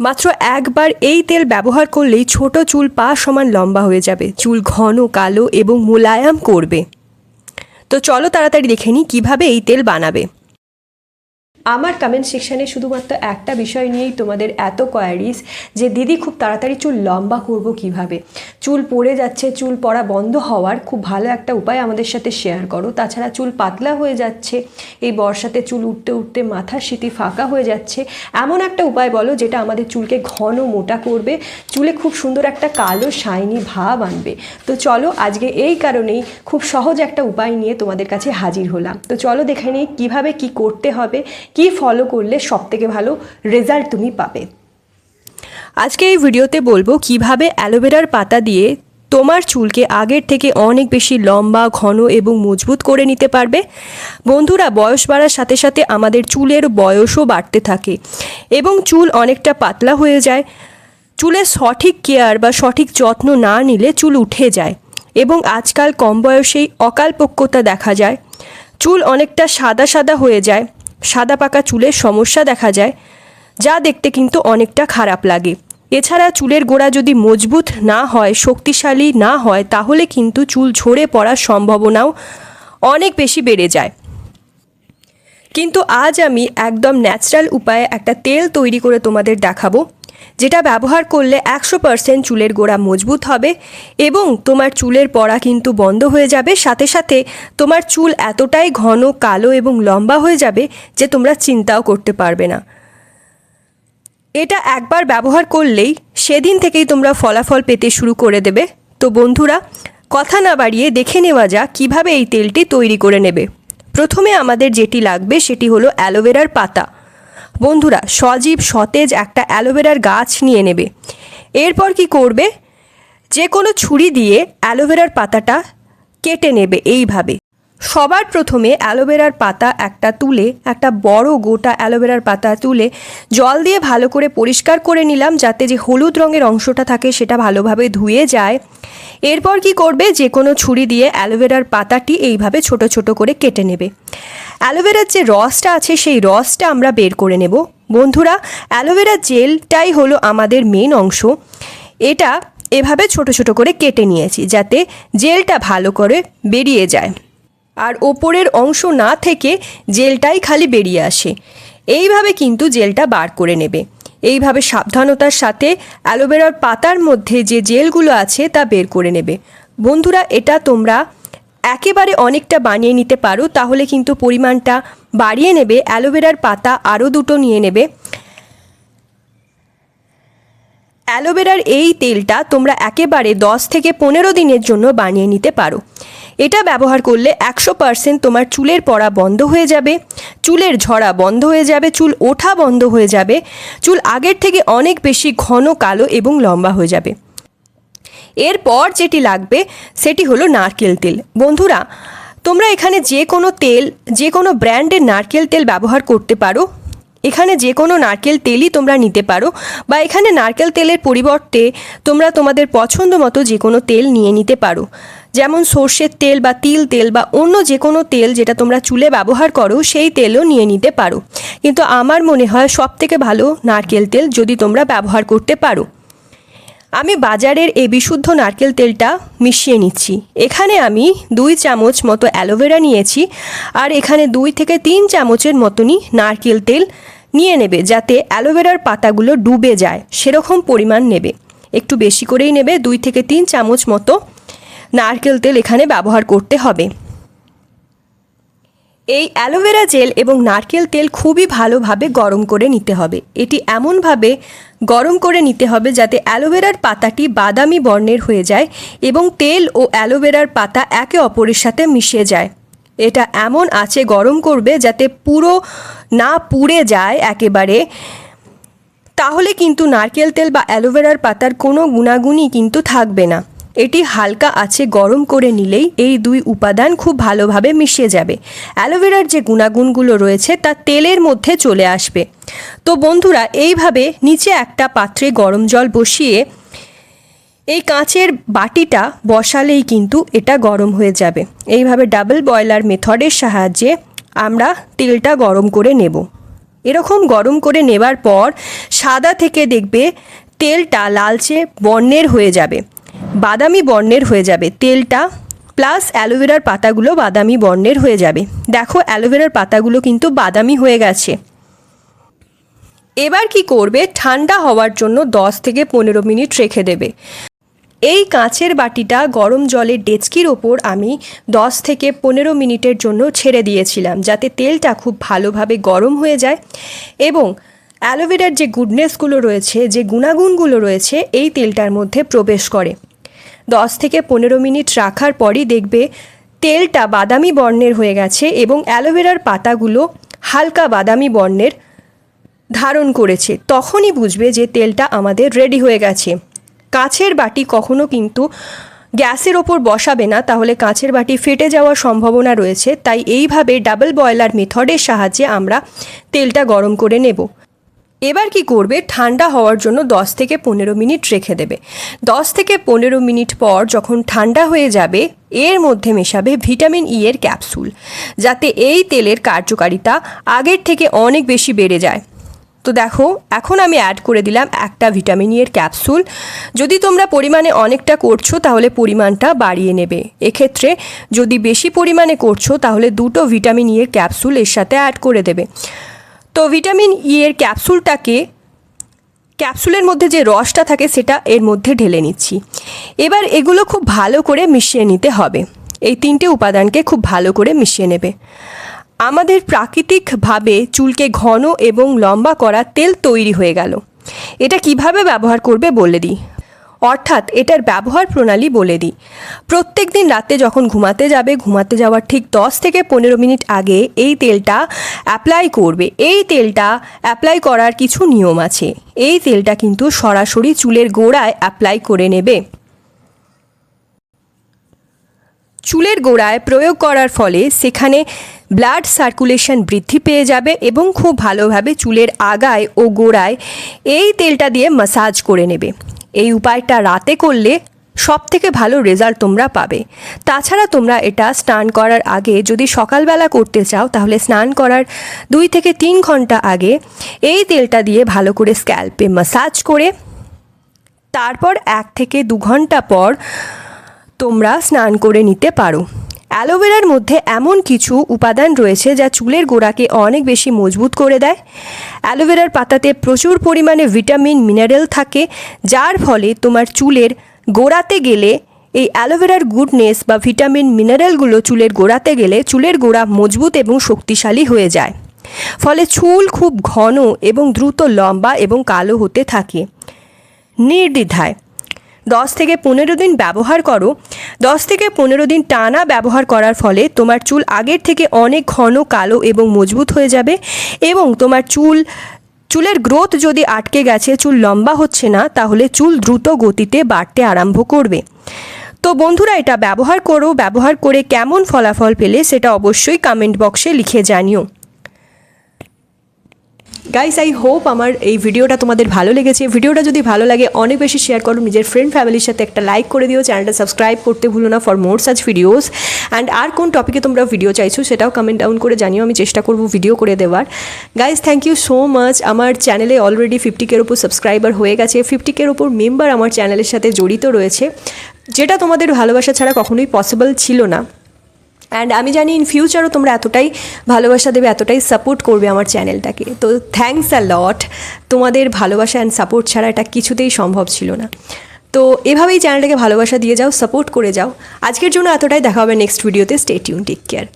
মাত্র একবার এই তেল ব্যবহার করলেই ছোট চুল পা সমান লম্বা হয়ে যাবে। চুল ঘন, কালো এবং মোলায়াম করবে। তো চলো তাড়াতাড়ি দেখে নিই কীভাবে এই তেল বানাবে। আমার কমেন্ট সেকশানে শুধুমাত্র একটা বিষয় নিয়েই তোমাদের এত কোয়ারিজ যে দিদি খুব তাড়াতাড়ি চুল লম্বা করব কীভাবে? চুল পড়ে যাচ্ছে, চুল পড়া বন্ধ হওয়ার খুব ভালো একটা উপায় আমাদের সাথে শেয়ার করো। তাছাড়া চুল পাতলা হয়ে যাচ্ছে, এই বর্ষাতে চুল উঠতে উঠতে মাথার স্মৃতি ফাঁকা হয়ে যাচ্ছে। এমন একটা উপায় বলো যেটা আমাদের চুলকে ঘন মোটা করবে, চুলে খুব সুন্দর একটা কালো শাইনি ভাব আনবে। তো চলো আজকে এই কারণেই খুব সহজ একটা উপায় নিয়ে তোমাদের কাছে হাজির হলাম। তো চলো দেখে নিই কীভাবে কী করতে হবে কি ফলো করলে সব থেকে ভালো রেজাল্ট তুমি পাবে। আজকে এই ভিডিওতে বলব কীভাবে অ্যালোভেরার পাতা দিয়ে তোমার চুলকে আগের থেকে অনেক বেশি লম্বা, ঘন এবং মজবুত করে নিতে পারবে। বন্ধুরা, বয়স বাড়ার সাথে সাথে আমাদের চুলের বয়সও বাড়তে থাকে এবং চুল অনেকটা পাতলা হয়ে যায়। চুলের সঠিক কেয়ার বা সঠিক যত্ন না নিলে চুল উঠে যায় এবং আজকাল কম বয়সেই অকালপক্যতা দেখা যায়। চুল অনেকটা সাদা সাদা হয়ে যায়। সাদা পাকা চুলের সমস্যা দেখা যায়, যা দেখতে কিন্তু অনেকটা খারাপ লাগে। এছাড়া চুলের গোড়া যদি মজবুত না হয়, শক্তিশালী না হয়, তাহলে কিন্তু চুল ঝরে পড়ার সম্ভাবনাও অনেক বেশি বেড়ে যায়। কিন্তু আজ আমি একদম ন্যাচারাল উপায়ে একটা তেল তৈরি করে তোমাদের দেখাবো। যেটা ব্যবহার করলে একশো পারসেন্ট চুলের গোড়া মজবুত হবে এবং তোমার চুলের পড়া কিন্তু বন্ধ হয়ে যাবে। সাথে সাথে তোমার চুল এতটাই ঘন, কালো এবং লম্বা হয়ে যাবে যে তোমরা চিন্তাও করতে পারবে না। এটা একবার ব্যবহার করলেই সেদিন থেকেই তোমরা ফলাফল পেতে শুরু করে দেবে। তো বন্ধুরা, কথা না বাড়িয়ে দেখে নেওয়া যাক কীভাবে এই তেলটি তৈরি করে নেবে। প্রথমে আমাদের যেটি লাগবে সেটি হলো অ্যালোভেরার পাতা। বন্ধুরা, সজীব সতেজ একটা অ্যালোভেরার গাছ নিয়ে নেবে। এরপর কি করবে? যে কোনো ছুরি দিয়ে অ্যালোভেরার পাতাটা কেটে নেবে এইভাবে। সবার প্রথমে অ্যালোভেরার পাতা একটা তুলে, একটা বড় গোটা অ্যালোভেরার পাতা তুলে জল দিয়ে ভালো করে পরিষ্কার করে নিলাম যাতে যে হলুদ রঙের অংশটা থাকে সেটা ভালোভাবে ধুয়ে যায়। এরপর কি করবে? যে কোনো ছুরি দিয়ে অ্যালোভেরার পাতাটি এইভাবে ছোট ছোট করে কেটে নেবে। অ্যালোভেরার যে রসটা আছে সেই রসটা আমরা বের করে নেব। বন্ধুরা, অ্যালোভেরা জেলটাই হলো আমাদের মেন অংশ। এটা এভাবে ছোট ছোট করে কেটে নিয়েছি যাতে জেলটা ভালো করে বেরিয়ে যায়। আর ওপরের অংশ না থেকে জেলটাই খালি বেরিয়ে আসে। এইভাবে কিন্তু জেলটা বার করে নেবে। এইভাবে সাবধানতার সাথে অ্যালোভেরার পাতার মধ্যে যে জেলগুলো আছে তা বের করে নেবে। বন্ধুরা, এটা তোমরা একেবারে অনেকটা বানিয়ে নিতে পারো, তাহলে কিন্তু পরিমাণটা বাড়িয়ে নেবে, অ্যালোভেরার পাতা আরও দুটো নিয়ে নেবে। অ্যালোভেরার এই তেলটা তোমরা একেবারে দশ থেকে পনেরো দিনের জন্য বানিয়ে নিতে পারো। এটা ব্যবহার করলে একশো পারসেন্ট তোমার চুলের পড়া বন্ধ হয়ে যাবে, চুলের ঝরা বন্ধ হয়ে যাবে, চুল ওঠা বন্ধ হয়ে যাবে, চুল আগের থেকে অনেক বেশি ঘন, কালো এবং লম্বা হয়ে যাবে। এরপর যেটি লাগবে সেটি হলো নারকেল তেল। বন্ধুরা, তোমরা এখানে যে কোনো তেল, যে কোনো ব্র্যান্ডের নারকেল তেল ব্যবহার করতে পারো। এখানে যে কোনো নারকেল তেলই তোমরা নিতে পারো বা এখানে নারকেল তেলের পরিবর্তে তোমরা তোমাদের পছন্দ মতো যে কোনো তেল নিয়ে নিতে পারো। যেমন সর্ষের তেল বা তিল তেল বা অন্য যে কোনো তেল যেটা তোমরা চুলে ব্যবহার করো, সেই তেলও নিয়ে নিতে পারো। কিন্তু আমার মনে হয় সব থেকে ভালো নারকেল তেল যদি তোমরা ব্যবহার করতে পারো। আমি বাজারের এই বিশুদ্ধ নারকেল তেলটা মিশিয়ে নিচ্ছি। এখানে আমি দুই চামচ মতো অ্যালোভেরা নিয়েছি আর এখানে দুই থেকে তিন চামচের মতনই নারকেল তেল নিয়ে নেবে যাতে অ্যালোভেরার পাতাগুলো ডুবে যায়, সেরকম পরিমাণ নেবে। একটু বেশি করেই নেবে, দুই থেকে তিন চামচ মতো নারকেল তেল এখানে ব্যবহার করতে হবে। এই অ্যালোভেরা জেল এবং নারকেল তেল খুবই ভালোভাবে গরম করে নিতে হবে। এটি এমনভাবে গরম করে নিতে হবে যাতে অ্যালোভেরার পাতাটি বাদামি বর্ণের হয়ে যায় এবং তেল ও অ্যালোভেরার পাতা একে অপরের সাথে মিশে যায়। এটা এমন আছে গরম করবে যাতে পুরো না পুড়ে যায় একেবারে। তাহলে কিন্তু নারকেল তেল বা অ্যালোভেরার পাতার কোনো গুণাগুণই কিন্তু থাকবে না। এটি হালকা আছে গরম করে নিলেই এই দুই উপাদান খুব ভালোভাবে মিশে যাবে। অ্যালোভেরার যে গুণাগুণগুলো রয়েছে তা তেলের মধ্যে চলে আসবে। তো বন্ধুরা, এইভাবে নিচে একটা পাত্রে গরম জল বসিয়ে এই কাঁচের বাটিটা বসালেই কিন্তু এটা গরম হয়ে যাবে। এইভাবে ডাবল বয়লার মেথডের সাহায্যে আমরা তেলটা গরম করে নেব। এরকম গরম করে নেবার পর সাদা থেকে দেখবে তেলটা লালচে বর্ণের হয়ে যাবে। বাদামি বর্ণের হয়ে যাবে। তেলটা প্লাস অ্যালোভেরার পাতাগুলো বাদামি বর্ণের হয়ে যাবে। দেখো, অ্যালোভেরার পাতাগুলো কিন্তু বাদামি হয়ে গেছে। এবার কি করবে? ঠান্ডা হওয়ার জন্য 10 থেকে পনেরো মিনিট রেখে দেবে। এই কাঁচের বাটিটা গরম জলের ডেচকির ওপর আমি 10 থেকে পনেরো মিনিটের জন্য ছেড়ে দিয়েছিলাম, যাতে তেলটা খুব ভালোভাবে গরম হয়ে যায়। এবং অ্যালোভেরার যে গুডনেসগুলো রয়েছে, যে গুণাগুণগুলো রয়েছে, এই তেলটার মধ্যে প্রবেশ করে। 10 থেকে পনেরো মিনিট রাখার পরই দেখবে তেলটা বাদামি বর্ণের হয়ে গেছে এবং অ্যালোভেরার পাতাগুলো হালকা বাদামি বর্ণের ধারণ করেছে। তখনই বুঝবে যে তেলটা আমাদের রেডি হয়ে গেছে। কাছের বাটি কখনো কিন্তু গ্যাসের ওপর বসাবে না, তাহলে কাঁচের বাটি ফেটে যাওয়ার সম্ভাবনা রয়েছে। তাই এইভাবে ডাবল বয়লার মেথডের সাহায্যে আমরা তেলটা গরম করে নেব। এবার কি করবে? ঠান্ডা হওয়ার জন্য 10 থেকে পনেরো মিনিট রেখে দেবে। 10 থেকে পনেরো মিনিট পর যখন ঠান্ডা হয়ে যাবে, এর মধ্যে মেশাবে ভিটামিন ই এর ক্যাপসুল, যাতে এই তেলের কার্যকারিতা আগের থেকে অনেক বেশি বেড়ে যায়। তো দেখো, এখন আমি অ্যাড করে দিলাম একটা ভিটামিন ই এর ক্যাপসুল। যদি তোমরা পরিমাণে অনেকটা করছ, তাহলে পরিমাণটা বাড়িয়ে নেবে। এক্ষেত্রে যদি বেশি পরিমাণে করছ, তাহলে দুটো ভিটামিন ই এর ক্যাপসুল এর সাথে অ্যাড করে দেবে। তো ভিটামিন ই এর ক্যাপসুলটাকে, ক্যাপসুলের মধ্যে যে রসটা থাকে সেটা এর মধ্যে ঢেলে নিচ্ছি। এবার এগুলো খুব ভালো করে মিশিয়ে নিতে হবে। এই তিনটে উপাদানকে খুব ভালো করে মিশিয়ে নেবে। আমাদের প্রাকৃতিকভাবে চুলকে ঘন এবং লম্বা করা তেল তৈরি হয়ে গেল। এটা কীভাবে ব্যবহার করবে বলে দিই। অর্থাৎ এটার ব্যবহার প্রণালী বলে দিই। প্রত্যেক দিন রাতে যখন ঘুমাতে যাবে, ঘুমাতে যাওয়ার ঠিক দশ থেকে পনেরো মিনিট আগে এই তেলটা অ্যাপ্লাই করবে। এই তেলটা অ্যাপ্লাই করার কিছু নিয়ম আছে। এই তেলটা কিন্তু সরাসরি চুলের গোড়ায় অ্যাপ্লাই করে নেবে। চুলের গোড়ায় প্রয়োগ করার ফলে সেখানে ব্লাড সার্কুলেশন বৃদ্ধি পেয়ে যাবে এবং খুব ভালোভাবে চুলের আগায় ও গোড়ায় এই তেলটা দিয়ে মাসাজ করে নেবে। এই উপায়টা রাতে করলে সব থেকে ভালো রেজাল্ট তোমরা পাবে। তাছাড়া তোমরা এটা স্নান করার আগে যদি সকালবেলা করতে চাও, তাহলে স্নান করার দুই থেকে তিন ঘণ্টা আগে এই তেলটা দিয়ে ভালো করে স্ক্যাল্পে মাসাজ করে, তারপর এক থেকে দু ঘণ্টা পর তোমরা স্নান করে নিতে পারো। অ্যালোভেরার মধ্যে এমন কিছু উপাদান রয়েছে যা চুলের গোড়াকে অনেক বেশি মজবুত করে দেয়। অ্যালোভেরার পাতাতে প্রচুর পরিমাণে ভিটামিন, মিনারেল থাকে, যার ফলে তোমার চুলের গোড়াতে গেলে এই অ্যালোভেরার গুডনেস বা ভিটামিন, মিনারেলগুলো চুলের গোড়াতে গেলে চুলের গোড়া মজবুত এবং শক্তিশালী হয়ে যায়। ফলে চুল খুব ঘন এবং দ্রুত লম্বা এবং কালো হতে থাকে। নির্দ্বিধায় দশ থেকে পনেরো দিন ব্যবহার করো। দশ থেকে পনেরো দিন টানা ব্যবহার করার ফলে তোমার চুল আগের থেকে অনেক ঘন, কালো এবং মজবুত হয়ে যাবে এবং তোমার চুল, চুলের গ্রোথ যদি আটকে গেছে, চুল লম্বা হচ্ছে না, তাহলে চুল দ্রুত গতিতে বাড়তে আরম্ভ করবে। তো বন্ধুরা, এটা ব্যবহার করো, ব্যবহার করে কেমন ফলাফল পেলে সেটা অবশ্যই কমেন্ট বক্সে লিখে জানিও। গাইস আই হোপ আমার এই ভিডিওটা তোমাদের ভালো লেগেছে। ভিডিওটা যদি ভালো লাগে, অনেক বেশি শেয়ার করো। নিজের ফ্রেন্ড ফ্যামিলির সাথে একটা লাইক করে দিও। চ্যানেলটা সাবস্ক্রাইব করতে ভুলো না for more such videos and আর কোন টপিকে তোমরা ভিডিও চাইছো, সেটাও কমেন্ট ডাউন করে জানিও। আমি চেষ্টা করব ভিডিও করে দেওয়ার। Guys thank you so much আমার চ্যানেলে অলরেডি ফিফটি কের ওপর সাবস্ক্রাইবার হয়ে গেছে। ফিফটি কের ওপর মেম্বার আমার চ্যানেলের সাথে জড়িত রয়েছে। যেটা তোমাদের ভালোবাসা ছাড়া কখনোই পসিবল ছিল না। অ্যান্ড আমি জানি ইন ফিউচারও তোমরা এতটাই ভালোবাসা দেবে, এতটাই সাপোর্ট করবে আমার চ্যানেলটাকে তো থ্যাংকস আ লট তোমাদের ভালোবাসা অ্যান্ড সাপোর্ট ছাড়া এটা কিছুতেই সম্ভব ছিল না। তো এভাবেই চ্যানেলটাকে ভালোবাসা দিয়ে যাও সাপোর্ট করে যাও। আজকের জন্য এতটাই, দেখা হবে নেক্সট ভিডিওতে স্টে টিউন টেক কেয়ার